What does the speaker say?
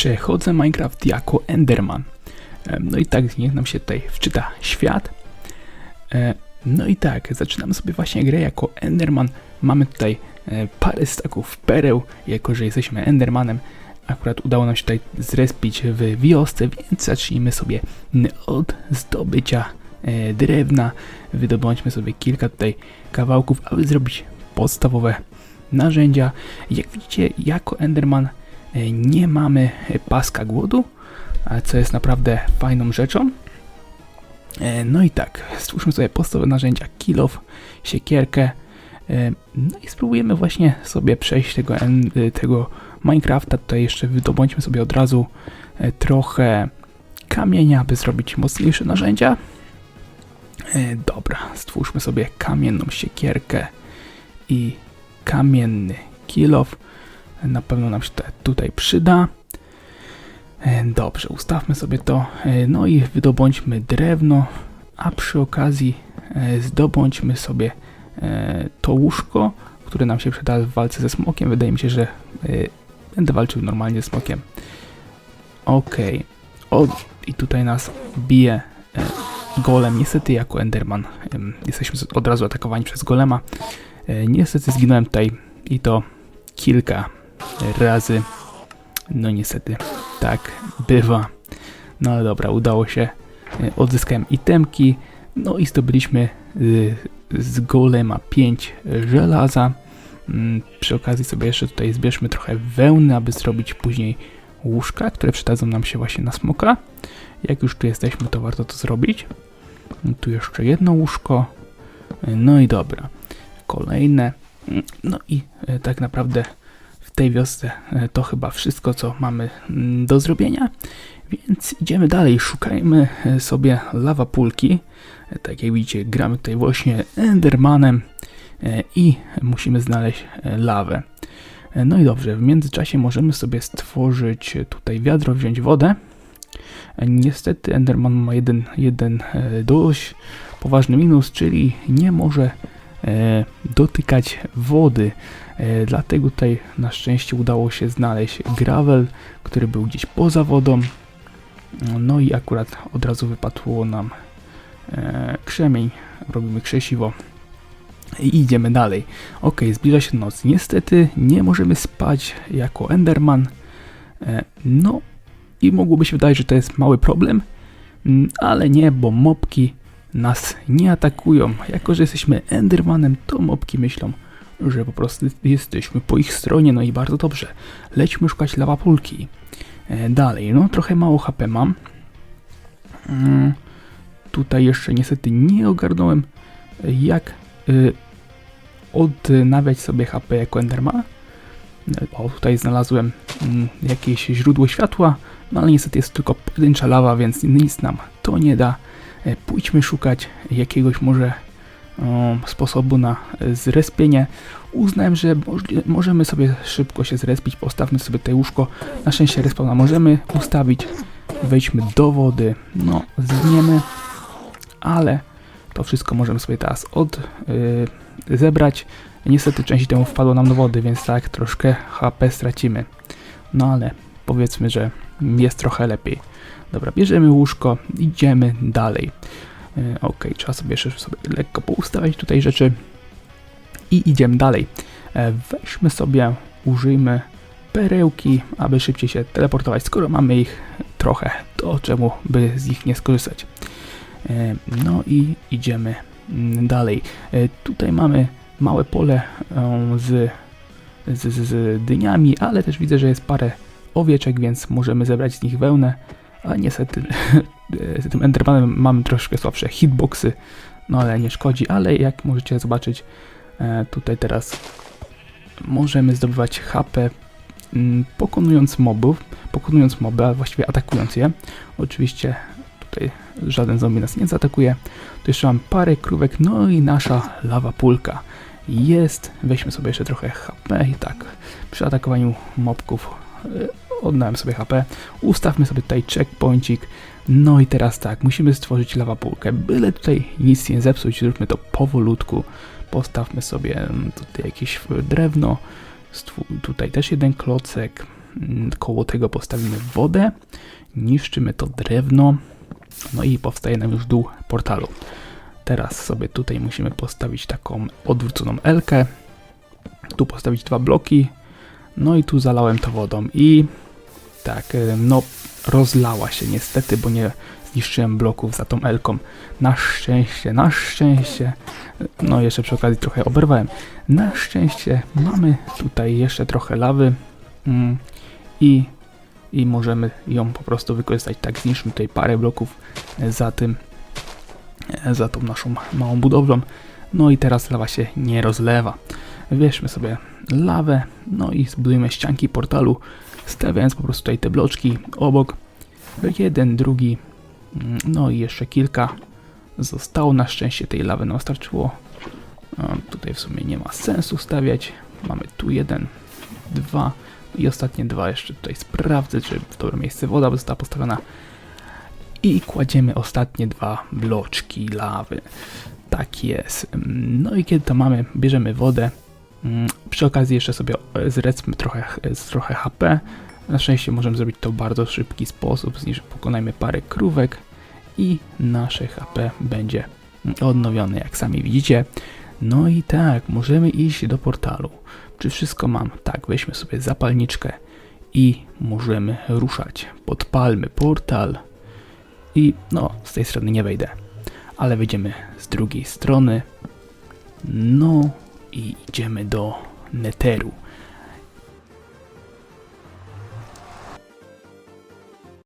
Przechodzę Minecraft jako Enderman. E, No i tak, niech nam się tutaj wczyta świat. E, No i tak, zaczynamy sobie właśnie grę jako Enderman. Mamy tutaj e, parę staków pereł, jako że jesteśmy Endermanem. Akurat udało nam się tutaj zrespić w wiosce, więc zacznijmy sobie od zdobycia drewna. Wydobądźmy sobie kilka tutaj kawałków, aby zrobić podstawowe narzędzia. Jak widzicie, jako Enderman nie mamy paska głodu, co jest naprawdę fajną rzeczą. E, No i tak, stwórzmy sobie podstawowe narzędzia, kilof, siekierkę. e, No i spróbujemy właśnie sobie przejść tego, e, tego Minecrafta. Tutaj jeszcze wydobądźmy sobie od razu trochę kamienia, aby zrobić mocniejsze narzędzia. Dobra, stwórzmy sobie kamienną siekierkę i kamienny kilof. Na pewno nam się to tutaj przyda. E, Dobrze, ustawmy sobie to. e, No i wydobądźmy drewno, a przy okazji e, zdobądźmy sobie to łóżko, które nam się przyda w walce ze smokiem. Wydaje mi się, że będę walczył normalnie z smokiem. Okej. O, i tutaj nas bije golem. Niestety jako Enderman jesteśmy od razu atakowani przez golema. Niestety zginąłem tutaj i to kilka razy. No niestety, tak bywa. No ale dobra, udało się. E, Odzyskałem itemki. No i zdobyliśmy y, z golema 5 żelaza. Mm, Przy okazji sobie jeszcze tutaj zbierzmy trochę wełny, aby zrobić później łóżka, które przydadzą nam się właśnie na smoka. Jak już tu jesteśmy, to warto to zrobić. Tu jeszcze jedno łóżko. E, No i dobra. Kolejne. Mm, No i e, tak naprawdę tej wiosce e, to chyba wszystko, co mamy mm, do zrobienia. Więc idziemy dalej. Szukajmy e, sobie lawa pulki. E, Tak jak widzicie, gramy tutaj właśnie Endermanem i musimy znaleźć lawę. No i dobrze, w międzyczasie możemy sobie stworzyć tutaj wiadro, wziąć wodę. Niestety Enderman ma jeden, jeden dość poważny minus, czyli nie może dotykać wody. E, dlatego tutaj na szczęście udało się znaleźć gravel, który był gdzieś poza wodą. No i akurat od razu wypadło nam e, krzemień. Robimy krzesiwo. I idziemy dalej. Ok, zbliża się noc. Niestety nie możemy spać jako Enderman. E, no i mogłoby się wydawać, że to jest mały problem, Mm, ale nie, bo mopki nas nie atakują. Jako, że jesteśmy Endermanem, to mopki myślą, że po prostu jesteśmy po ich stronie, no i bardzo dobrze. Lećmy szukać lawapulki. E, dalej, no trochę mało HP mam. Mm, tutaj jeszcze niestety nie ogarnąłem, jak y, odnawiać sobie HP jako Enderman. O, tutaj znalazłem mm, jakieś źródło światła, no ale niestety jest tylko pojedyncza lawa, więc nic nam to nie da. E, Pójdźmy szukać jakiegoś może sposobu na e, zrespienie. Uznałem, że możemy sobie szybko się zrespić, postawmy sobie tutaj łóżko. Na szczęście respawna możemy ustawić. Wejdźmy do wody, no zgniemy, ale to wszystko możemy sobie teraz od y, zebrać. Niestety część temu wpadło nam do wody, więc tak troszkę HP stracimy. No ale powiedzmy, że jest trochę lepiej. Dobra, bierzemy łóżko, idziemy dalej. E, ok, trzeba sobie jeszcze sobie lekko poustawiać tutaj rzeczy i idziemy dalej. E, weźmy sobie, użyjmy perełki, aby szybciej się teleportować. Skoro mamy ich trochę, to czemu by z nich nie skorzystać? E, no i idziemy mm, dalej. Tutaj mamy małe pole z, z, z dyniami, ale też widzę, że jest parę owieczek, więc możemy zebrać z nich wełnę. A niestety z tym Endermanem mamy troszkę słabsze hitboxy, no ale nie szkodzi. Ale jak możecie zobaczyć, e, tutaj teraz możemy zdobywać HP mm, pokonując mobów, pokonując moby, a właściwie atakując je. Oczywiście tutaj żaden zombie nas nie zaatakuje. Tu jeszcze mam parę krówek, no i nasza lawa pulka jest. Weźmy sobie jeszcze trochę HP i tak przy atakowaniu mobków e, oddałem sobie HP. Ustawmy sobie tutaj checkpointik. No i teraz tak, musimy stworzyć lawapulkę. Byle tutaj nic nie zepsuć, zróbmy to powolutku. Postawmy sobie mm, tutaj jakieś e, drewno. Tutaj też jeden klocek. mm, koło tego postawimy wodę, niszczymy to drewno, no i powstaje nam już dół portalu. Teraz sobie tutaj musimy postawić taką odwróconą Elkę, tu postawić dwa bloki, no i tu zalałem to wodą i tak, y, no rozlała się niestety, bo nie zniszczyłem bloków za tą Elką. Na szczęście, na szczęście, no jeszcze przy okazji trochę oberwałem. Na szczęście mamy tutaj jeszcze trochę lawy mm, i, i możemy ją po prostu wykorzystać. Tak, zniszczmy tutaj parę bloków e, za tym, za tą naszą małą budowlą. No i teraz lawa się nie rozlewa. Wierzmy sobie lawę, no i zbudujemy ścianki portalu, stawiając po prostu tutaj te bloczki obok. Jeden, drugi, mm, no i jeszcze kilka zostało. Na szczęście tej lawy nam starczyło. A, Tutaj w sumie nie ma sensu stawiać. Mamy tu jeden, dwa i ostatnie dwa jeszcze tutaj sprawdzę, czy w dobre miejsce woda została postawiona. I kładziemy ostatnie dwa bloczki lawy. Tak jest. No i kiedy to mamy, bierzemy wodę. Mm, Przy okazji jeszcze sobie e, zrecmy trochę, z trochę HP. Na szczęście możemy zrobić to w bardzo szybki sposób. Zniż, pokonajmy parę krówek i nasze HP będzie odnowione, jak sami widzicie. No i tak, możemy iść do portalu. Czy wszystko mam? Tak, weźmy sobie zapalniczkę i możemy ruszać. Podpalmy portal i no, z tej strony nie wejdę, ale wyjdziemy z drugiej strony. No i idziemy do Netheru.